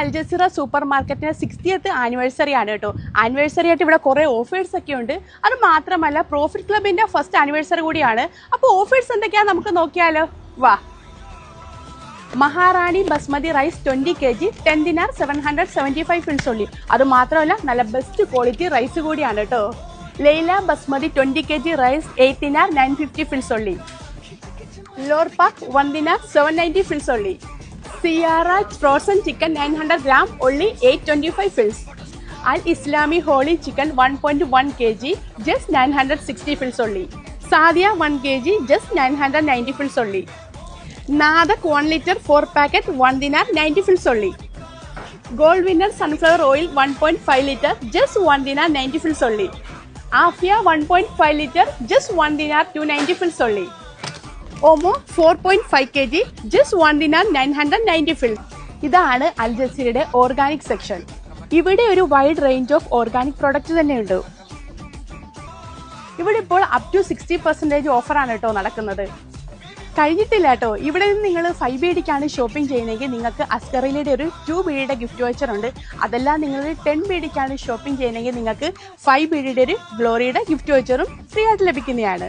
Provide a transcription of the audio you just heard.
Al Jazeera super മാർക്കറ്റിന്റെ സിക്സ്റ്റിയത്ത് anniversary ആണ് കേട്ടോ. ആനിവേഴ്സറി ആയിട്ട് ഇവിടെ കുറേ ഓഫേഴ്സ് ഒക്കെ ഉണ്ട്. അത് മാത്രമല്ല പ്രോഫിറ്റ് ക്ലബിന്റെ ഫസ്റ്റ് ആനിവേഴ്സറി കൂടിയാണ്. അപ്പോൾ ഓഫേഴ്സ് എന്തൊക്കെയാണ് നമുക്ക് നോക്കിയാലോ? വാ. Maharani basmati rice twenty K G ten dinar seven hundred seventy five fils ഉള്ളി. അത് മാത്രമല്ല നല്ല ബെസ്റ്റ് ക്വാളിറ്റി റൈസ് കൂടിയാണ് കേട്ടോ. Laila basmati twenty K G rice eight dinar nine fifty fils ഉള്ളി. Lore pack one dinar seven ninety fils ഉള്ളി. സിയാറ frozen chicken nine hundred gram ഉള്ളി eight twenty five fils Al Islami whole chicken one point one K G just nine hundred sixty fils ഉള്ളി Sadia one K G just nine hundred ninety fils ഉള്ളി Nadec one litre four packet one dinar ninety fils ഉള്ളി gold winner sunflower oil one point five litre just one Omo four point five K G just one dinar nine hundred ninety fils ഇതാണ് അൽജസിയുടെ organic section ഇവിടെ ഒരു wide range of organic product തന്നെയുണ്ട്. ഇവിടെ ഇപ്പോൾ up to sixty percentage ഓഫറാണ് കേട്ടോ നടക്കുന്നത്. കഴിഞ്ഞിട്ടില്ല കേട്ടോ. ഇവിടെ നിന്ന് നിങ്ങൾ ഫൈവ് ബി ഡിക്കാണ് ഷോപ്പിംഗ് ചെയ്യുന്നതെങ്കിൽ നിങ്ങൾക്ക് അസ്കറിലയുടെ ഒരു ടു ബി ഡിയുടെ ഗിഫ്റ്റ് വൗച്ചർ ഉണ്ട്. അതെല്ലാം നിങ്ങൾ ടെൻ ബി ഡിക്കാണ് ഷോപ്പിംഗ് ചെയ്യുന്നതെങ്കിൽ നിങ്ങൾക്ക് ഫൈവ് ബി ഡിയുടെ ഒരു ഗ്ലോറിയുടെ ഗിഫ്റ്റ് വൗച്ചറും ഫ്രീ ആയിട്ട് ലഭിക്കുന്നതാണ്.